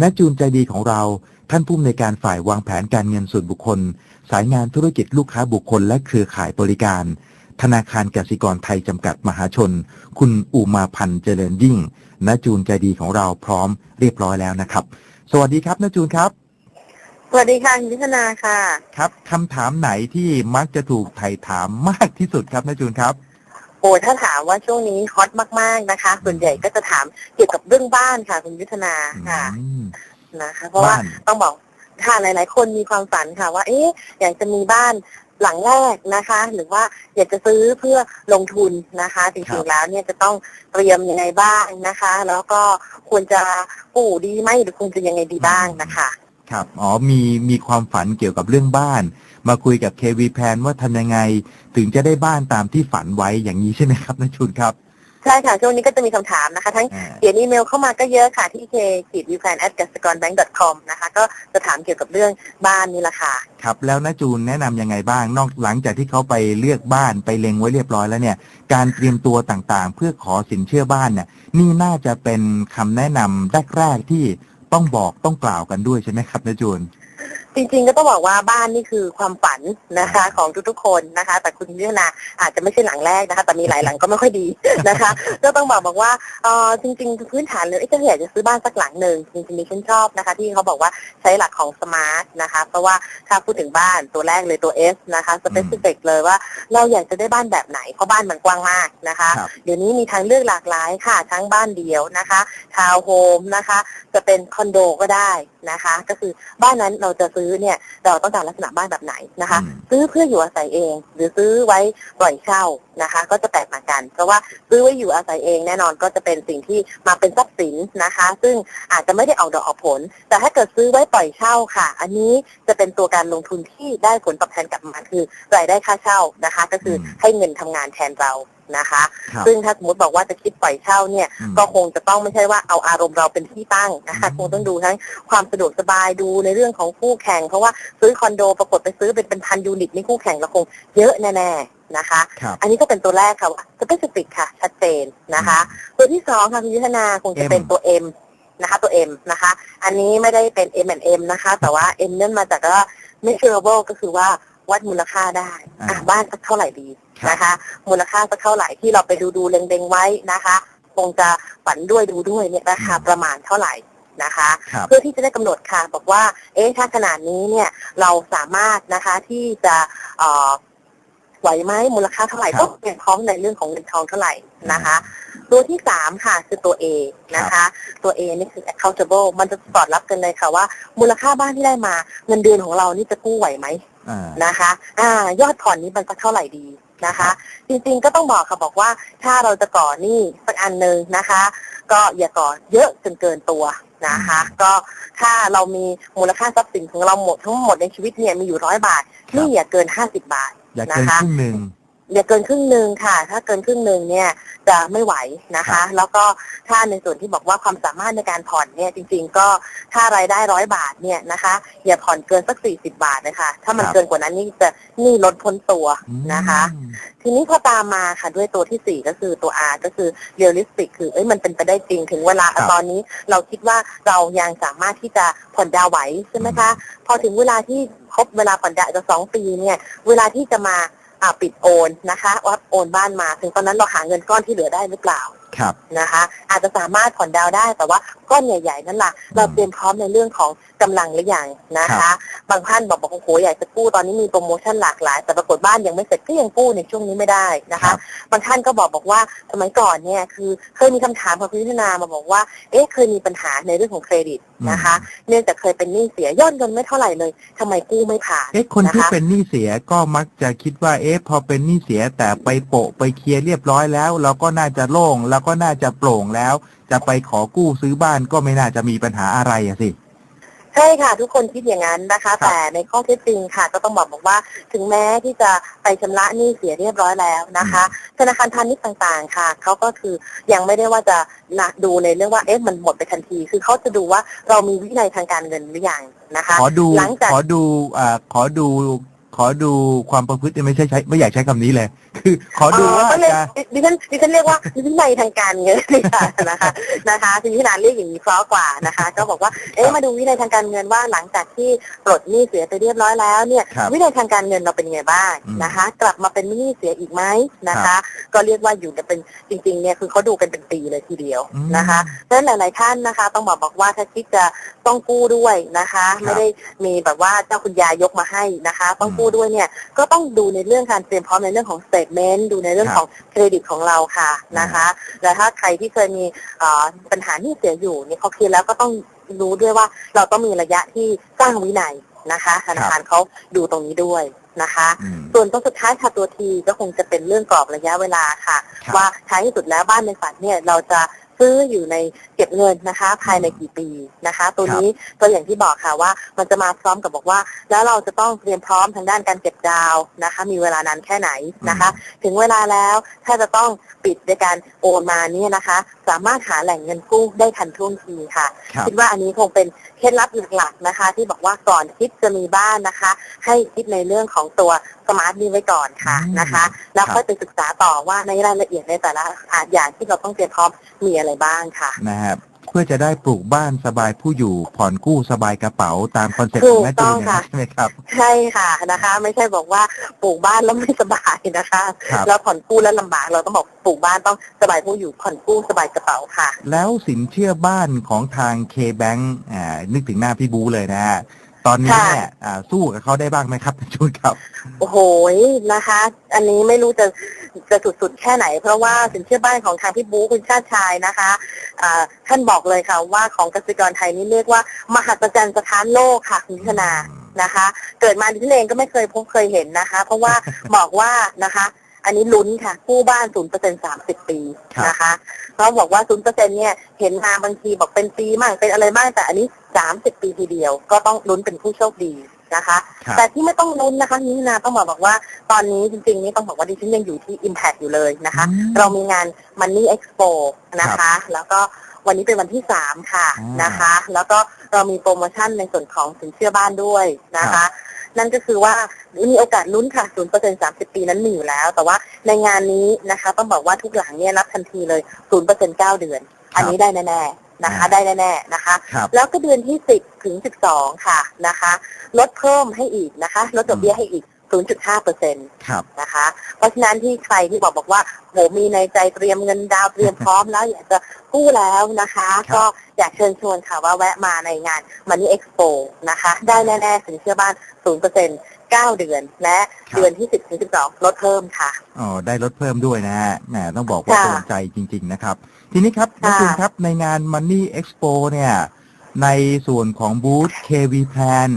ณจูนใจดีของเรา ท่านผู้อำนวยการฝ่ายวางแผนการเงินส่วนบุคคล สายงานธุรกิจลูกค้าบุคคลและเครือข่ายบริการ ธนาคารกสิกรไทยจำกัดมหาชน คุณอุมาพันธ์เจริญยิ่งณจูนใจดีของเราพร้อมเรียบร้อยแล้วนะครับ สวัสดีครับณจูนครับ สวัสดีค่ะคุณพิธนาค่ะ ครับคำถามไหนที่มักจะถูกไถ่ถามมากที่สุดครับณจูนครับ โอ้ถ้าถามว่าช่วงนี้ฮอตมาก ๆนะคะ ส่วนใหญ่ก็จะถามเกี่ยวกับเรื่องบ้านค่ะ คุณพิธนาค่ะอืมนะคะ เพราะว่าบ้านต้องบอกค่ะหลาย ๆ คนมีความฝันค่ะ ว่า เอ๊ะอยากจะมีบ้านหลังแรกนะคะ หรือว่าอยากจะซื้อเพื่อลงทุนนะคะจริงๆแล้วเนี่ยจะต้องเตรียมยังไงบ้างนะคะ แล้วก็ควรจะกู้ดีไหมหรือควรจะยังไงดีบ้างนะคะ ครับอ๋อมีมีความฝันเกี่ยวกับเรื่องบ้าน มาคุยกับ KV Plan ว่าทำยังไง ถึงจะได้บ้านตามที่ฝันไว้อย่างนี้ใช่ไหมครับนชุนครับ ใช่ค่ะ ช่วงนี้ก็จะมีคำถามนะคะ ทั้งอ่า เขียนอีเมลเข้ามาก็เยอะค่ะ ที่ k k i d v p l a n at g a s c o r b a n k com นะคะ ก็จะถามเกี่ยวกับเรื่องบ้านนี่แหละค่ะ ครับ แล้วนจูนแนะนำยังไงบ้าง นอกหลังจากที่เขาไปเลือกบ้านไปเล็งไว้เรียบร้อยแล้วเนี่ย การเตรียมตัวต่างๆ เพื่อขอสินเชื่อบ้านเนี่ยนี่น่าจะเป็นคำแนะนำแรกๆที่ ต้องบอกต้องกล่าวกันด้วยใช่ไหมครับนะจูน จริงๆก็ต้องบอกว่าบ้านนี่คือความฝันนะคะ ของทุกๆคนนะคะ แต่คุณพิจารณาอาจจะไม่ใช่หลังแรกนะคะ แต่มีหลายหลังก็ไม่ค่อยดีนะคะ ก็ต้องบอกบอกว่าเออจริง ๆ พื้นฐานเลยเอ๊ะจะอยากจะซื้อบ้านสักหลังหนึ่งจริงๆดิฉันชอบนะคะ ที่เขาบอกว่าใช้หลักของสมาร์ทนะคะ เพราะว่าถ้าพูดถึงบ้านตัวแรกเลยตัว S นะคะสเปซิฟิกเลยว่าเราอยากจะได้บ้านแบบไหนเพราะบ้านมันกว้างมากนะคะครับเดี๋ยวนี้มีทางเลือกหลากหลายค่ะ ทั้งบ้านเดียวนะคะทาวน์โฮมนะคะ จะเป็นคอนโดก็ได้นะคะ ก็คือบ้านนั้นเราจะซื้อเนี่ยเราต้องการลักษณะบ้านแบบไหนนะคะอืมซื้อเพื่ออยู่อาศัยเอง หรือซื้อไว้ปล่อยเช่านะคะ ก็จะแตกต่างกัน เพราะว่าซื้อไว้อยู่อาศัยเองแน่นอนก็จะเป็นสิ่งที่มาเป็นทรัพย์สินนะคะ ซึ่งอาจจะไม่ได้ออกดอกออกผล แต่ถ้าเกิดซื้อไว้ปล่อยเช่าค่ะ อันนี้จะเป็นตัวการลงทุนที่ได้ผลตอบแทนกลับมาคือรายได้ค่าเช่านะคะ ก็คืออมให้เงินทำงานแทนเรา นะคะ ครับ ซึ่งถ้าสมมติบอกว่าจะคิดปล่อยเช่าเนี่ย อืม ก็คงจะต้องไม่ใช่ว่าเอาอารมณ์เราเป็นที่ตั้งนะคะอืม คงต้องดูทั้งความสะดวกสบายดูในเรื่องของคู่แข่ง เพราะว่าซื้อคอนโดปรากฏไปซื้อเป็นเป็นพันยูนิตนี่คู่แข่งเราคงเยอะแน่ๆนะคะ ครับอันนี้ก็เป็นตัวแรกค่ะว่าสเปซิฟิกค่ะ ชัดเจนนะคะ ตัวที่สองค่ะคุณยุทธนาคงจะเป็น M ตัว M นะคะ ตัว M นะคะ อันนี้ไม่ได้เป็น M M นะคะ แต่ว่า M เนื่องมาจากว่า measurable ก็คือว่าวัดมูลค่าได้อ่า อะบ้านสักเท่าไหร่ดีครับ นะคะ มูลค่าสักเท่าไหร่ที่เราไปดูดูๆเล็งๆไว้นะคะคงจะฝันด้วยดูด้วยเนี่ยราคาประมาณเท่าไหร่นะคะครับเพื่อที่จะได้กำหนดค่ะ บอกว่า เอ๊ะถ้าขนาดนี้เนี่ยเราสามารถนะคะที่จะเอ่อไหวไหมมูลค่าเท่าไหร่ครับต้องเตรียมพร้อมในเรื่องของเงินทองเท่าไหร่นะคะตัวที่สามค่ะคือตัว A นะคะ ตัว A นี่คือ accountable มันจะสอดรับกันเลยค่ะว่า มูลค่าบ้านที่ได้มา เงินเดือนของเรานี่จะกู้ไหวไหมอ่านะคะ อ่ายอดผ่อนนี้มันสักเท่าไหร่ดี นะคะ จริงๆก็ต้องบอกค่ะบอกว่าถ้าเราจะก่อหนี้สักอันหนึ่งนะคะ ก็อย่าก่อเยอะจนเกินตัวนะคะ ก็ถ้าเรามีมูลค่าทรัพย์สินของเราหมดทั้งหมดในชีวิตเนี่ยมีอยู่ร้อยบาทครับหนี่อย่าเกินห้าสิบบาทอยากเกินนะคะครึ่งหนึ่ง อย่าเกินครึ่งหนึ่งค่ะ ถ้าเกินครึ่งหนึ่งเนี่ยจะไม่ไหวนะครัคะบแล้วก็ถ้าในส่วนที่บอกว่าความสามารถในการผ่อนเนี่ยจริง ๆ ก็ถ้ารายได้ร้อยบาทเนี่ยนะคะ อย่าผ่อนเกินสักสี่สิบาทนะคะถ้ามันเกินกว่านั้นนี่จะหนี่ลดพ้นตัวนะคะอืมทีนี้พอตามมาค่ะด้วยตัวที่สี่ก็คือตัว R ก็คือ realistic คือเอ้ยมันเป็นไปได้จริงถึงเวลาครับตอนนี้เราคิดว่าเรายังสามารถที่จะผ่อนดาวน์ไหวใช่ไหมคะ พอถึงเวลาที่ครบเวลาผ่อนดาวน์จะสองปีเนี่ยเวลาที่จะมา อ่าปิดโอนนะคะว่าโอนบ้านมา ถึงตอนนั้นเราหาเงินก้อนที่เหลือได้หรือเปล่าครับนะคะ อาจจะสามารถผ่อนดาวน์ได้แต่ว่าก้อนใหญ่ ๆ นั่นแหละเราเตรียมพร้อมในเรื่องของกำลังหรือยังนะครัคะบบางท่านบอกบอกโอ้โหอยากจะกู้ตอนนี้มีโปรโมชั่นหลากหลาย แต่ปรากฏบ้านยังไม่เสร็จก็ยังกู้ในช่วงนี้ไม่ได้นะครัคะบบางท่านก็บอกบอกว่าสมัยก่อนเนี่ยคือเคยมีคำถามของพิจารณามาบอกว่าเอ๊ะเคยมีปัญหาในเรื่องของเครดิต นะคะ เนื่องจากเคยเป็นหนี้เสียยอดเงินไม่เท่าไหร่เลยทำไมกู้ไม่ผ่านเอ๊ะคนที่นะคะเป็นหนี้เสียก็มักจะคิดว่าเอ๊ะพอเป็นหนี้เสียแต่ไปโปะไปเคลียร์เรียบร้อยแล้ว เราก็น่าจะโล่ง แล้วก็น่าจะโปร่งแล้ว จะไปขอกู้ซื้อบ้านก็ไม่น่าจะมีปัญหาอะไรอะสิใช่ค่ะทุกคนคิดอย่างนั้นนะคะครับแต่ในข้อเท็จจริงค่ะ ก็ต้องบอกบอกว่า ถึงแม้ที่จะไปชำระหนี้เสียเรียบร้อยแล้วนะคะ ธนาคารพาณิชย์ต่างๆค่ะเขาก็คือยังไม่ได้ว่าจะนะดูในเรื่องว่าเอ๊ะมันหมดไปทันที คือเขาจะดูว่าเรามีวินัยทางการเงินหรือยังนะคะขอดูหลังจากขอดูอ่าขอดูขอดูความประพฤติไม่ใช่ใช้ไม่อยากใช้คำนี้เลย คือขอดูว่าก็เรียกจะ ดิฉันดิฉันเรียกว่าวินัยทางการเงินค่ะนะคะนะคะคุณพิธาเรียกอย่างนี้เพราะกว่านะคะ ก็บอกว่าเอ๊ะมาดูวินัยทางการเงินว่าหลังจากที่ปลดหนี้เสียไปเรียบร้อยแล้วเนี่ย ครับวินัยทางการเงินเราเป็นยังไงบ้างอืมนะคะ กลับมาเป็นหนี้เสียอีกไหมนะคะก็เรียกว่าอยู่กันเป็นจริงๆเนี่ยคือเขาดูกันเป็นปีเลยทีเดียวอืมนะคะดังนั้นหลายๆท่านนะคะ ต้องบอกบอกว่าถ้าคิดจะต้องกู้ด้วยนะคะ ครับ ไม่ได้มีแบบว่าเจ้าคุณยายกมาให้นะคะ ต้องอืมกู้ด้วยเนี่ยก็ต้องดูในเรื่องการเตรียมพร้อมในเรื่องของ statement ดูในเรื่องครับของเครดิตของเราค่ะนะคะและถ้าใครที่เคยมีเอ่อปัญหาหนี้เสียอยู่เนี่ยเขาเคลียร์แล้วก็ต้องรู้ด้วยว่าเราต้องมีระยะที่สร้างวินัยนะคะธนาคารเขาดูตรงนี้ด้วยนะคะอืมส่วนตัวสุดท้ายค่ะตัวทีก็คงจะเป็นเรื่องกรอบระยะเวลาค่ะครับว่าท้ายที่สุดแล้วบ้านในฝันเนี่ยเราจะ ซื้ออยู่ในเก็บเงินนะคะ ภายในกี่ปีนะคะ ตัวนี้ก็อย่างที่บอกค่ะว่ามันจะมาพร้อมกับบอกว่า แล้วเราจะต้องเตรียมพร้อมทางด้านการเก็บดาวน์นะคะ มีเวลานานแค่ไหนนะคะ ถึงเวลาแล้วถ้าจะต้องปิดในการโอนมาเนี่ยนะคะ สามารถหาแหล่งเงินกู้ได้ทันท่วงทีค่ะครับคิดว่าอันนี้คงเป็นเคล็ดลับหลักๆนะคะ ที่บอกว่าก่อนคิดจะมีบ้านนะคะ ให้คิดในเรื่องของตัว สมาร์ทนี้ไว้ก่อนค่ะอืมนะคะ แล้วครับค่อยไปศึกษาต่อว่าในรายละเอียดในแต่ละอาอย่างที่เราต้องเตรียมพร้อมมีอะไรบ้างค่ะนะครับเพื่อจะได้ปลูกบ้านสบายผู้อยู่ผ่อนกู้สบายกระเป๋าตามคอนเซ็ปต์ถูของกแม่จูนต้องเนี่ยค่ะใช่ไหมครับ ใช่ค่ะนะคะ ไม่ใช่บอกว่าปลูกบ้านแล้วไม่สบายนะคะครับแล้วผ่อนกู้แล้วลำบากเราต้องบอกปลูกบ้านต้องสบายผู้อยู่ผ่อนกู้สบายกระเป๋าค่ะ แล้วสินเชื่อบ้านของทาง K-Bank อ่านึกถึงหน้าพี่บูเลยนะฮะ ตอนนี้ค่ะเนี่ยอ่าสู้กับเขาได้บ้างไหมครับจูนครับ โอ้โหนะคะ อันนี้ไม่รู้จะจะสุดๆแค่ไหน เพราะว่าสินเชื่อบ้านของทางพี่บูคุณชาติชายนะคะอ่าท่านบอกเลยค่ะว่าของกสิกรไทยนี่เรียกว่า มหัศจรรย์สถานโลกค่ะคุณพิธนานะคะ เกิดมาดิฉันเองก็ไม่เคยพบเคยเห็นนะคะ เพราะว่าบอกว่านะคะ อันนี้ลุ้นค่ะกู้บ้านศูนย์เปอร์เซ็นสามสิบปีครับนะคะเขาบอกว่าศูนย์เปอร์เซ็นเนี่ยเห็นมาบางทีบอกเป็นปีบ้างเป็นอะไรบ้างแต่อันนี้สามสิบปีทีเดียว ก็ต้องลุ้นเป็นผู้โชคดีนะคะครับแต่ที่ไม่ต้องลุ้นนะคะนี่นาต้องบอกบอกว่าตอนนี้จริงๆนี่ต้องบอกว่าดิฉันยังอยู่ที่ Impact อยู่เลยนะคะอืมเรามีงาน Money Expo นะคะ แล้วก็วันนี้เป็นวันที่3ค่ะอ่านนะคะ แล้วก็เรามีโปรโมชั่นในส่วนของสินเชื่อบ้านด้วยนะคะ นั่นก็คือว่ามีโอกาสลุ้นค่ะ0% 30ปีนั้นมีอยู่แล้ว แต่ว่าในงานนี้นะคะต้องบอกว่าทุกหลังเนี่ยรับทันทีเลย0% 9เดือน อันนี้ได้แน่ๆนะคะ ได้แน่ๆนะคะครับแล้วก็เดือนที่10ถึง12ค่ะนะคะ ลดเพิ่มให้อีกนะคะ ลดดอกเบี้ยให้อีก 0.5เปอร์เซ็นต์ครับ นะคะ เพราะฉะนั้นที่ใครที่บอกบอกว่าโหมีในใจเตรียมเงินดาวน์เตรียมพร้อมแล้วอยากจะกู้แล้วนะคะ ครับ ก็อยากเชิญชวนค่ะว่าแวะมาในงาน Money Expo นะคะ ได้แน่ๆสินเชื่อบ้าน0% 9เดือน และเดือนที่ 10ถึง12 ลดเพิ่มค่ะ อ๋อได้ลดเพิ่มด้วยนะฮะแหมต้องบอกว่าค่ะโดนใจจริง ๆ นะครับ ทีนี้ครับนักค่ะจูนครับในงาน Money Expo เนี่ย ในส่วนของบูธ KV Plan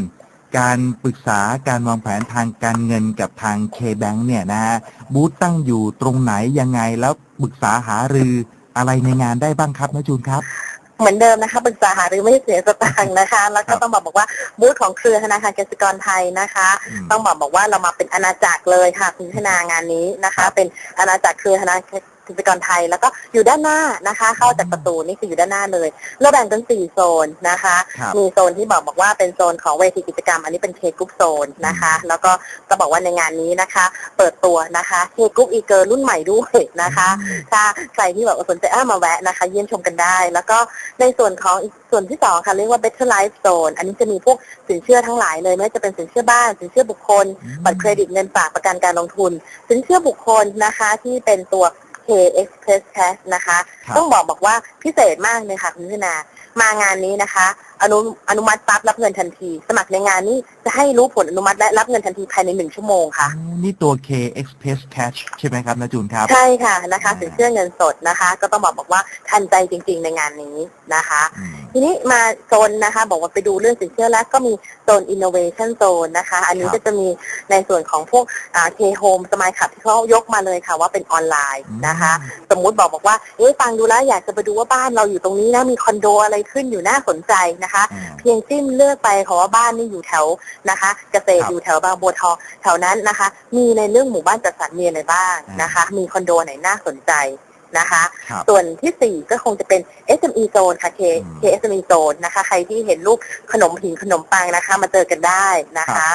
การปรึกษาการวางแผนทางการเงินกับทาง K-Bank เนี่ยนะฮะบูธตั้งอยู่ตรงไหนยังไงแล้วปรึกษาหารืออะไรในงานได้บ้างครับนักจูนครับ เหมือนเดิมนะคะปรึกษาหารือไม่เสียสตางค์นะคะ แล้วครัก็บต้องบอกบอกว่าบูธของเครือธนาคารกสิกรไทยนะคะ อืมต้องบอกบอกว่าเรามาเป็นอาณาจักรเลยค่ะคุณพัฒนางานนี้นะครัคะบเป็นอาณาจักรเครือธนาคารกสิกรไทย แล้วก็อยู่ด้านหน้านะคะ เข้าจากประตูนี่คืออยู่ด้านหน้าเลยเราแบ่งเป็นสี่โซนนะคะ ครับมีโซนที่บอกบอกว่าเป็นโซนของเวทีกิจกรรม อันนี้เป็นเคกรุ๊ปโซนนะคะ แล้วก็จะบอกว่าในงานนี้นะคะ เปิดตัวนะคะเคกรุ๊ปอีเกอร์รุ่นใหม่ด้วยนะคะ ถ้าใครที่แบบว่าสนใจอ้ามาแวะนะคะ เยี่ยมชมกันได้ แล้วก็ในส่วนของอีกส่วนที่สองค่ะเรียกว่า Better Life Zone อันนี้จะมีพวกสินเชื่อทั้งหลายเลยไม่ว่าจะเป็นสินเชื่อบ้าน สินเชื่อบุคคล อืม บัตรเครดิตเงินฝากประกันการลงทุน สินเชื่อบุคคลนะคะที่เป็นตัว K Express Cash นะคะ ครับ ต้องบอกบอกว่าพิเศษมากเลยค่ะคุณพิธนา มางานนี้นะคะ อนุอนุมัติปั๊บรับเงินทันที สมัครในงานนี้จะให้รู้ผลอนุมัติและรับเงินทันทีภายในหนึ่งชั่วโมงค่ะอ๋อนี่ตัว K Express Cash ใช่ไหมครับนักจูนครับ ใช่ค่ะนะคะอ่า สินเชื่อเงินสดนะคะ ก็ต้องบอกบอกว่าทันใจจริง ๆ ในงานนี้นะคะ อืม ทีนี้มาโซนนะคะ บอกว่าไปดูเรื่องสินเชื่อแล้วก็มีโซน innovation zone นะคะ อันนี้ครับ ก็จะมีในส่วนของพวกอ่า K home สมายขับที่เขายกมาเลยค่ะว่าเป็นออนไลน์นะคะ สมมุติบอกบอกว่าเอ๊ะฟังดูแล้วอยากจะไปดูว่าบ้านเราอยู่ตรงนี้นะมีคอนโดอะไรขึ้นอยู่น่าสนใจนะคะอ่าเพียงจิ้มเลือกไปค่ะว่าบ้านนี่อยู่แถวนะคะ เกษตรครับอยู่แถวบางบัวทองแถวนั้นนะคะ มีในเรื่องหมู่บ้านจัดสรรมีอะไรบ้างนะคะ มีคอนโดไหนน่าสนใจนะคะครับส่วนที่ 4 ก็คงจะเป็น SME Zone ค่ะ K อืม K SME Zone นะคะ ใครที่เห็นรูปขนมผิงขนมปังนะคะ มาเจอกันได้นะคะ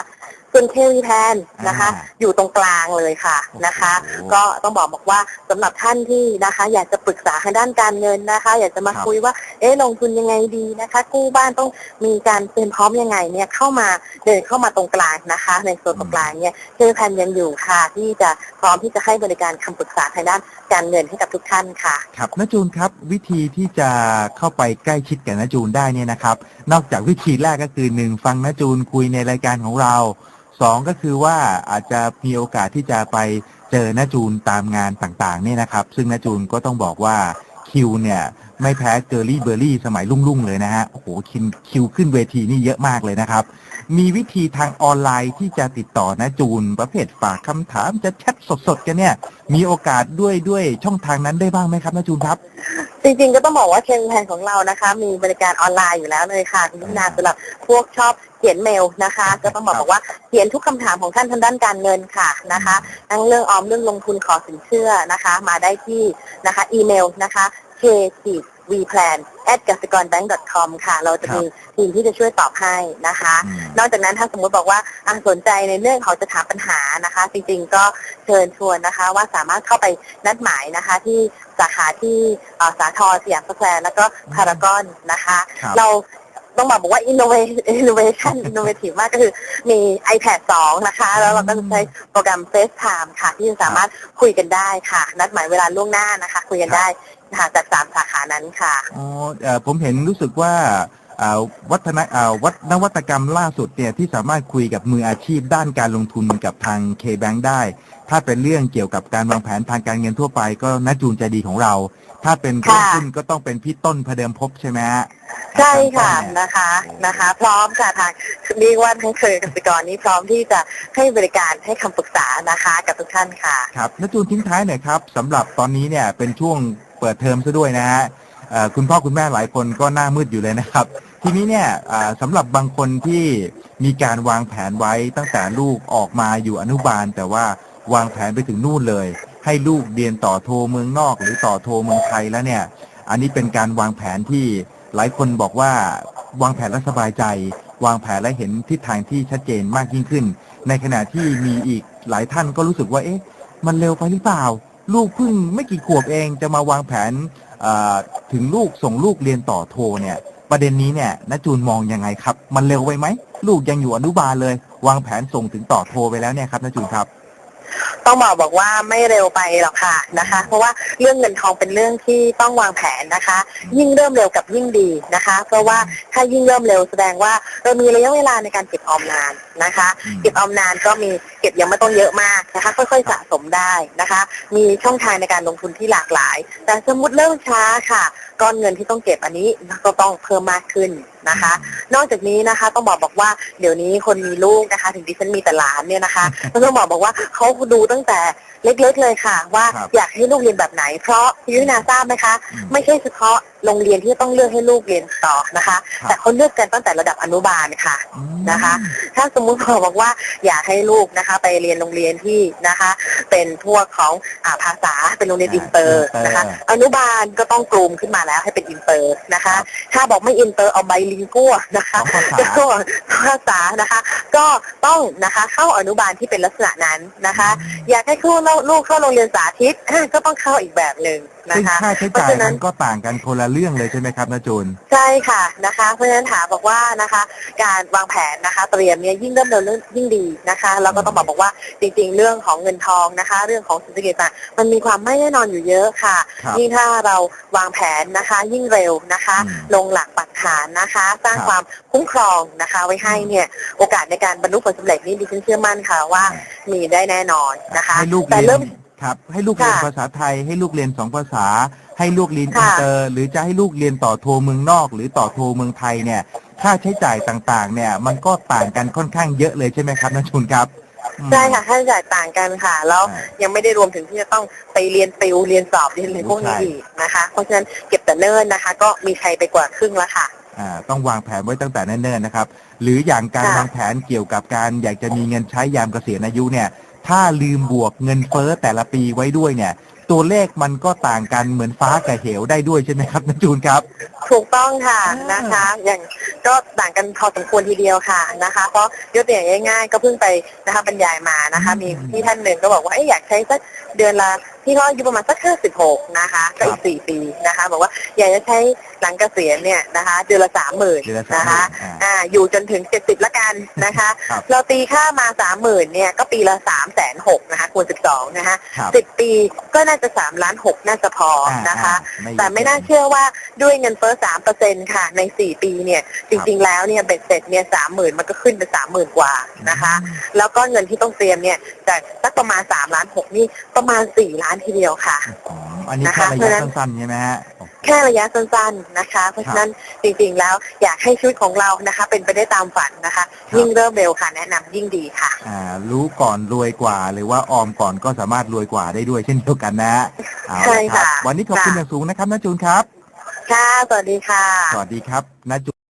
ส่วนเควีแพนนะคะ อ่าอยู่ตรงกลางเลยค่ะนะคะ โอ้โหก็ต้องบอกบอกว่าสำหรับท่านที่นะคะ อยากจะปรึกษาทางด้านการเงินนะคะ อยากจะมาครับ คุยว่าเอ๊ะลงทุนยังไงดีนะคะ กู้บ้านต้องมีการเตรียมพร้อมยังไงเนี่ยเข้ามาเดินเข้ามาตรงกลางนะคะ ในโซนตรงกลางเนี่ยเควีแพนยังอยู่ค่ะ ที่จะพร้อมที่จะให้บริการคำปรึกษาทางด้านการเงินให้กับทุกท่านค่ะ ครับนจูนครับวิธีที่จะเข้าไปใกล้ชิดกับนจูนได้เนี่ยนะครับ นอกจากวิธีแรกก็คือหนึ่งฟังนจูนคุยในรายการของเรา สองก็คือว่าอาจจะมีโอกาสที่จะไปเจอนาจูนตามงานต่างๆเนี่ยนะครับ ซึ่งนาจูนก็ต้องบอกว่าคิวเนี่ยไม่แพ้เกอร์ลี่เบอร์รี่สมัยรุ่งๆเลยนะฮะโอ้โหคิวคิวขึ้นเวทีนี่เยอะมากเลยนะครับ มีวิธีทางออนไลน์ที่จะติดต่อนจูน ประเภทฝากคำถามจะแชทสดๆกันเนี่ย มีโอกาสด้วยด้วยช่องทางนั้นได้บ้างไหมครับนจูนครับ จริงๆก็ต้องบอกว่าเควีแพนของเรานะคะ มีบริการออนไลน์อยู่แล้วเลยค่ะคุณนาสำหรับพวกชอบเขียนเมลนะคะ ก็ต้องบอกบอกว่าเขียนทุกคำถามของท่านทางด้านการเงินค่ะนะคะทั้งเรื่องออมเรื่องลงทุนขอสินเชื่อนะคะ มาได้ที่นะคะ อีเมลนะคะ k v plan at กสิกร bank com ค่ะ เราจะมีทีมที่จะช่วยตอบให้นะคะอืมนอกจากนั้นถ้าสมมุติบอกว่าอะสนใจในเรื่องของจะถามปัญหานะคะ จริงๆก็เชิญชวนนะคะ ว่าสามารถเข้าไปนัดหมายนะคะ ที่สาขาที่เอ่อสาทรสยามสแควร์แล้วก็พารากอนนะคะครับเราต้องบอกบอกว่า innovation innovation innovative มากก็คือมี iPad 2 นะคะ แล้วเราก็จะใช้โปรแกรม FaceTime ค่ะ ที่จะสามารถคุยกันได้ค่ะ นัดหมายเวลาล่วงหน้านะคะ คุยกันได้นะ คะจากสามสาขานั้นค่ะ อ๋อเอ่อผมเห็นรู้สึกว่าอ่าวัฒนอ่าวัฒนวัตกรรมล่าสุดเนี่ยที่สามารถคุยกับมืออาชีพด้านการลงทุนกับทาง K-Bank ได้ ถ้าเป็นเรื่องเกี่ยวกับการวางแผนทางการเงินทั่วไป ก็นัดจูนใจดีของเรา ถ้าเป็นเรื่องค่ะ หุ้นก็ต้องเป็นพี่ต้นพเดิมพบใช่ไหมฮะใช่ค่ะอาจารย์ต้นเนี่ย นะคะนะคะ พร้อมค่ะทางเรียกว่าทั้งเคยกสิกรนี้พร้อมที่จะให้บริการให้คำปรึกษานะคะ กับทุกท่านค่ะ ครับนัดจูนทิ้งท้ายหน่อยครับสำหรับตอนนี้เนี่ยเป็นช่วง เปิดเทอมซะด้วยนะฮะคุณพ่อคุณแม่หลายคนก็หน้ามืดอยู่เลยนะครับ ทีนี้เนี่ยสำหรับบางคนที่มีการวางแผนไว้ตั้งแต่ลูกออกมาอยู่อนุบาล แต่ว่าวางแผนไปถึงนู่นเลย ให้ลูกเรียนต่อโทเมืองนอก หรือต่อโทเมืองไทยแล้วเนี่ย อันนี้เป็นการวางแผนที่หลายคนบอกว่าวางแผนแล้วสบายใจ วางแผนและเห็นทิศทางที่ชัดเจนมากยิ่งขึ้น ในขณะที่มีอีกหลายท่านก็รู้สึกว่าเอ๊ะมันเร็วไปหรือเปล่า ลูกเพิ่งไม่กี่ขวบเองจะมาวางแผนเอ่อถึงลูกส่งลูกเรียนต่อโทเนี่ย ประเด็นนี้เนี่ยนจูนมองยังไงครับ มันเร็วไปไหมลูกยังอยู่อนุบาลเลย วางแผนส่งถึงต่อโทไปแล้วเนี่ยครับนจูนครับต้องบอกบอกว่าไม่เร็วไปหรอกค่ะนะคะ เพราะว่าเรื่องเงินทองเป็นเรื่องที่ต้องวางแผนนะคะ ยิ่งเริ่มเร็วกับยิ่งดีนะคะ เพราะว่าถ้ายิ่งเริ่มเร็วแสดงว่าเรามีระยะเวลาในการเก็บออมนานนะคะอืมเก็บออมนานก็มีเก็บยังไม่ต้องเยอะมากนะคะ ค่อยๆสะสมได้นะคะ มีช่องทางในการลงทุนที่หลากหลาย แต่สมมติเริ่มช้าค่ะก้อนเงินที่ต้องเก็บอันนี้ก็ต้องเพิ่มมากขึ้นนะคะ นอกจากนี้นะคะต้องบอกบอกว่าเดี๋ยวนี้คนมีลูกนะคะ ถึงดิฉันมีแต่หลานเนี่ยนะคะต้องบอกบอกว่าเขาดูตั้งแต่เล็กๆเลยค่ะ ว่าครับอยากให้ลูกเรียนแบบไหน เพราะพี่ยุ้ยนาทราบไหมคะ อืมไม่ใช่เฉพาะโรงเรียนที่ต้องเลือกให้ลูกเรียนต่อนะคะ ครับ แต่เขาเลือกกันตั้งแต่ระดับอนุบาลค่ะ อืม นะคะ ถ้าสมมุติบอกบอกว่าอยากให้ลูกนะคะ ไปเรียนโรงเรียนที่นะคะ เป็นพวกของอาภาษาเป็นโรงเรียนอ่าอินเตอร์อินเตอร์นะคะ อนุบาลก็ต้องกลุ่มขึ้นมาแล้วให้เป็นอินเตอร์นะคะครับถ้าบอกไม่อินเตอร์เอาไบลิงกัวนะคะสองภาษาก็ภาษานะคะ ก็ต้องนะคะเข้าอนุบาลที่เป็นลักษณะนั้นนะคะ อยากให้คู่ลูกเข้าโรงเรียนสาธิตก็ต้องเข้าอีกแบบหนึ่ง นะซึ่งคะค่าใช้เพราะจ่ายฉะนั้มัน นก็ต่างกันคนละเรื่องเลยใช่ไหมครับนจูน ใช่ค่ะนะคะเพราะฉะนั้นถามบอกว่านะคะ การวางแผนนะคะ เตรียมเนี่ยยิ่งเริ่มเร็วเรื่องยิ่งดีนะคะแล้วก็ต้องบอกบอกว่าจริง ๆ เรื่องของเงินทองนะคะ เรื่องของเศรษฐกิจต่างมันมีความไม่แน่นอนอยู่เยอะค่ะ ครับยิ่งถ้าเราวางแผนนะคะ ยิ่งเร็วนะคะ อืมลงหลักปักฐานนะคะ สร้างครับความคุ้มครองนะคะ ไว้ให้เนี่ยโอกาสในการบรรลุผลสำเร็จนี่ดิฉันเชื่อมั่นค่ะว่า มีได้แน่นอนนะคะให้ลูกแต่เรียเริ่นม ครับ ให้ลูกเรียนค่ะภาษาไทย ให้ลูกเรียนสองภาษา ให้ลูกเรียนค่ะอินเตอร์ หรือจะให้ลูกเรียนต่อโทเมืองนอก หรือต่อโทเมืองไทยเนี่ย ค่าใช้จ่ายต่างๆ เนี่ย มันก็ต่างกันค่อนข้างเยอะเลยใช่ไหมครับนชุนครับอืม ใช่ค่ะค่าใช้จ่ายต่างกันค่ะ แล้วอ่ายังไม่ได้รวมถึงที่จะต้องไปเรียนติวเรียนสอบเรียนอะไรพวกนี้ใช่ อีกนะคะ เพราะฉะนั้นเก็บแต่เนิ่นนะคะ ก็มีใครไปกว่าครึ่งแล้วค่ะ อ่าต้องวางแผนไว้ตั้งแต่เนิ่นๆนะครับ หรืออย่างการค่ะ วางแผนเกี่ยวกับการอยากจะมีเงินใช้ยามเกษียณอายุเนี่ย ถ้าลืมบวกเงินเฟ้อแต่ละปีไว้ด้วยเนี่ย ตัวเลขมันก็ต่างกันเหมือนฟ้ากับเหวได้ด้วยใช่ไหมครับนจูนครับ ถูกต้องค่ะอ่านนะคะ อย่างก็ต่างกันพอสมควรทีเดียวค่ะนะคะ เพราะยกตัวอย่างง่าย ๆ ก็เพิ่งไปนะคะบรรยายมานะคะ มีพี่ท่านหนึ่งก็บอกว่าเอ้ยอยากใช้สักเดือนละ ที่เขาอายุประมาณสักห้าสิบหกนะคะก็อีกสี่ปีนะคะ บอกว่าอยากจะใช้หลังเกษียณเนี่ยนะคะเดือนละสามหมื่นเดือนละสามนะหมื่คะนอ่าอ่าอยู่จนถึงเจ็ดสิบละกันนะคะ ครับเราตีค่ามาสามหมื่นเนี่ยก็ปีละสามแสนหกนะคะคูณสิบสองนะคะครับสิบปีก็น่าจะสามล้านหกน่าจะพอนะคะ อ่าแต่ไม่น่าเชื่อว่าด้วยเงินเฟ้อสามเปอร์เซ็นค่ะในสี่ปีเนี่ยจริงๆแล้วเนี่ยเบ็ดเสร็จเนี่ยสามหมื่นมันก็ขึ้นเป็นสามหมื่นกว่านะคะ แล้วก็เงินที่ต้องเตรียมเนี่ยจากสักประมาณสามล้านหกนี่ประมาณสี่ล้านทีเดียวค่ะอ๋ออันนี้นะคะแค่ระเพราะฉะนั้ยะนสั้นๆใช่ไหมฮะแค่ระยะสั้นๆนะคะ เพราะฉะนั้นจริงๆแล้วอยากให้ชีวิตของเรานะคะ เป็นไปได้ตามฝันนะคะ ยิ่งเริ่มเร็วค่ะ แนะนำยิ่งดีค่ะอ่ารู้ก่อนรวยกว่า หรือว่าออมก่อนก็สามารถรวยกว่าได้ด้วยเช่นเดียวกันนะฮะเอาใช่ละครับค่ะวันนี้ขอบคุณค่ะอย่างสูงนะครับนาจูนครับค่ะสวัสดีค่ะ สวัสดีครับนาจูน